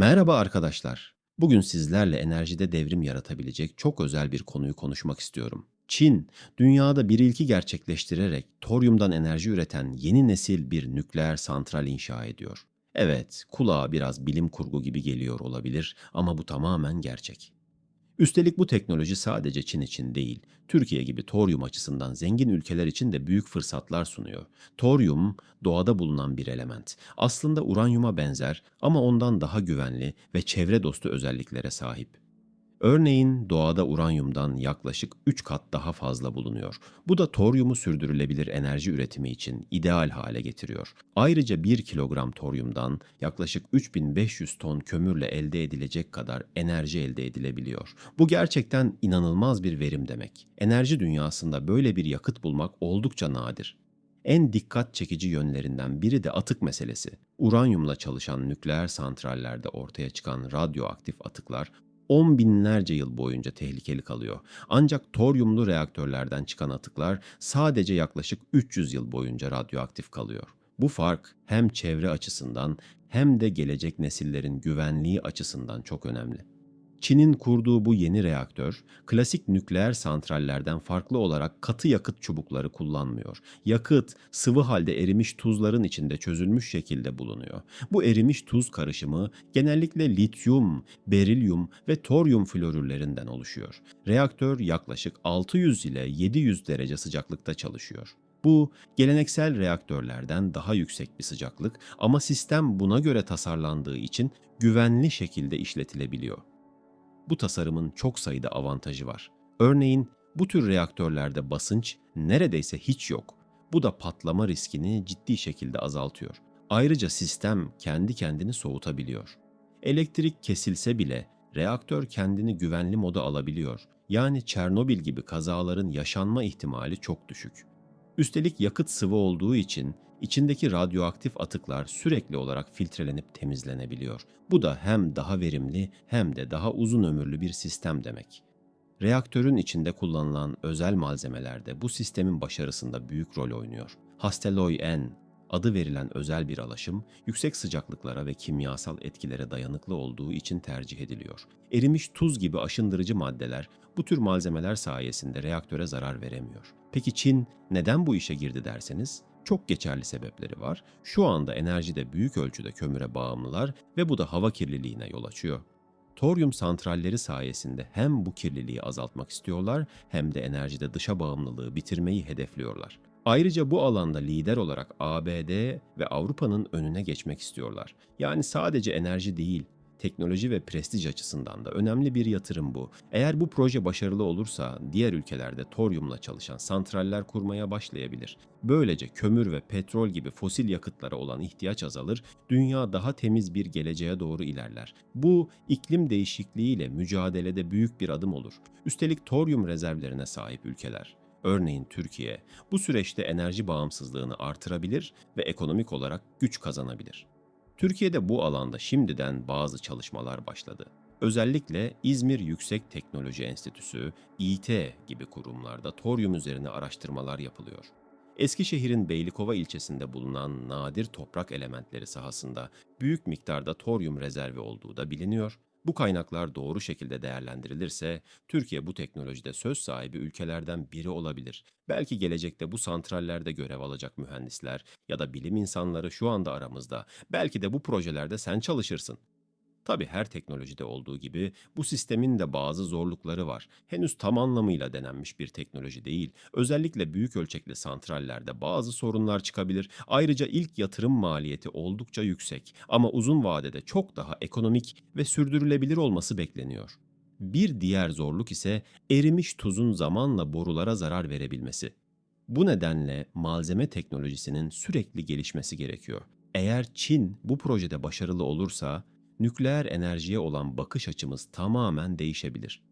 Merhaba arkadaşlar. Bugün sizlerle enerjide devrim yaratabilecek çok özel bir konuyu konuşmak istiyorum. Çin, dünyada bir ilki gerçekleştirerek toryumdan enerji üreten yeni nesil bir nükleer santral inşa ediyor. Evet, kulağa biraz bilim kurgu gibi geliyor olabilir ama bu tamamen gerçek. Üstelik bu teknoloji sadece Çin için değil, Türkiye gibi toryum açısından zengin ülkeler için de büyük fırsatlar sunuyor. Toryum, doğada bulunan bir element. Aslında uranyuma benzer ama ondan daha güvenli ve çevre dostu özelliklere sahip. Örneğin doğada uranyumdan yaklaşık 3 kat daha fazla bulunuyor. Bu da toryumu sürdürülebilir enerji üretimi için ideal hale getiriyor. Ayrıca 1 kilogram toryumdan yaklaşık 3500 ton kömürle elde edilecek kadar enerji elde edilebiliyor. Bu gerçekten inanılmaz bir verim demek. Enerji dünyasında böyle bir yakıt bulmak oldukça nadir. En dikkat çekici yönlerinden biri de atık meselesi. Uranyumla çalışan nükleer santrallerde ortaya çıkan radyoaktif atıklar on binlerce yıl boyunca tehlikeli kalıyor. Ancak toryumlu reaktörlerden çıkan atıklar sadece yaklaşık 300 yıl boyunca radyoaktif kalıyor. Bu fark hem çevre açısından hem de gelecek nesillerin güvenliği açısından çok önemli. Çin'in kurduğu bu yeni reaktör, klasik nükleer santrallerden farklı olarak katı yakıt çubukları kullanmıyor. Yakıt, sıvı halde erimiş tuzların içinde çözülmüş şekilde bulunuyor. Bu erimiş tuz karışımı genellikle lityum, berilyum ve toryum florürlerinden oluşuyor. Reaktör yaklaşık 600 ile 700 derece sıcaklıkta çalışıyor. Bu geleneksel reaktörlerden daha yüksek bir sıcaklık ama sistem buna göre tasarlandığı için güvenli şekilde işletilebiliyor. Bu tasarımın çok sayıda avantajı var. Örneğin bu tür reaktörlerde basınç neredeyse hiç yok. Bu da patlama riskini ciddi şekilde azaltıyor. Ayrıca sistem kendi kendini soğutabiliyor. Elektrik kesilse bile reaktör kendini güvenli moda alabiliyor. Yani Çernobil gibi kazaların yaşanma ihtimali çok düşük. Üstelik yakıt sıvı olduğu için içindeki radyoaktif atıklar sürekli olarak filtrelenip temizlenebiliyor. Bu da hem daha verimli hem de daha uzun ömürlü bir sistem demek. Reaktörün içinde kullanılan özel malzemeler de bu sistemin başarısında büyük rol oynuyor. Hastelloy N adı verilen özel bir alaşım yüksek sıcaklıklara ve kimyasal etkilere dayanıklı olduğu için tercih ediliyor. Erimiş tuz gibi aşındırıcı maddeler bu tür malzemeler sayesinde reaktöre zarar veremiyor. Peki Çin neden bu işe girdi derseniz? Çok geçerli sebepleri var. Şu anda enerjide büyük ölçüde kömüre bağımlılar ve bu da hava kirliliğine yol açıyor. Toryum santralleri sayesinde hem bu kirliliği azaltmak istiyorlar hem de enerjide dışa bağımlılığı bitirmeyi hedefliyorlar. Ayrıca bu alanda lider olarak ABD ve Avrupa'nın önüne geçmek istiyorlar. Yani sadece enerji değil, teknoloji ve prestij açısından da önemli bir yatırım bu. Eğer bu proje başarılı olursa diğer ülkelerde toryumla çalışan santraller kurmaya başlayabilir. Böylece kömür ve petrol gibi fosil yakıtlara olan ihtiyaç azalır, dünya daha temiz bir geleceğe doğru ilerler. Bu iklim değişikliğiyle mücadelede büyük bir adım olur. Üstelik toryum rezervlerine sahip ülkeler Örneğin Türkiye bu süreçte enerji bağımsızlığını artırabilir ve ekonomik olarak güç kazanabilir. Türkiye'de bu alanda şimdiden bazı çalışmalar başladı. Özellikle İzmir Yüksek Teknoloji Enstitüsü, İT gibi kurumlarda toryum üzerine araştırmalar yapılıyor. Eskişehir'in Beylikova ilçesinde bulunan nadir toprak elementleri sahasında büyük miktarda toryum rezervi olduğu da biliniyor bu kaynaklar doğru şekilde değerlendirilirse Türkiye bu teknolojide söz sahibi ülkelerden biri olabilir. Belki gelecekte bu santrallerde görev alacak mühendisler ya da bilim insanları şu anda aramızda. Belki de bu projelerde sen çalışırsın. Tabi her teknolojide olduğu gibi bu sistemin de bazı zorlukları var. Henüz tam anlamıyla denenmiş bir teknoloji değil. Özellikle büyük ölçekli santrallerde bazı sorunlar çıkabilir. Ayrıca ilk yatırım maliyeti oldukça yüksek ama uzun vadede çok daha ekonomik ve sürdürülebilir olması bekleniyor. Bir diğer zorluk ise erimiş tuzun zamanla borulara zarar verebilmesi. Bu nedenle malzeme teknolojisinin sürekli gelişmesi gerekiyor. Eğer Çin bu projede başarılı olursa nükleer enerjiye olan bakış açımız tamamen değişebilir.